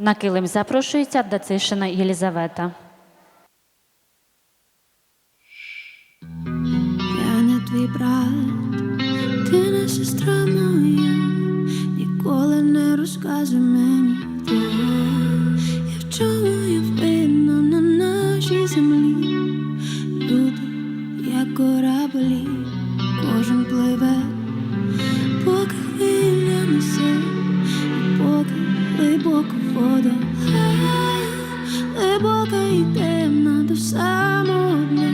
На килим запрошується Дацишина Єлізавета. Я не твій брат, ти не сестра моя, ніколи не розказуй мені того. Я в чому я видно на нашій землі. Люди, як кораблі, кожен пливе, глибока вода, глибока і темна до самого дня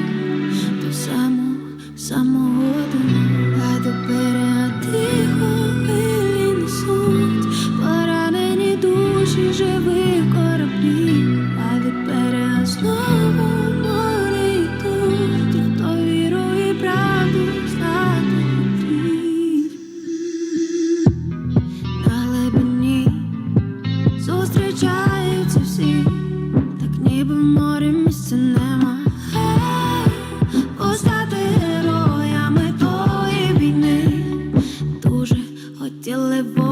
до самого самого дня, зустрічаються так ніби в морі місця нема. Постати героями тої війни дуже хотіли.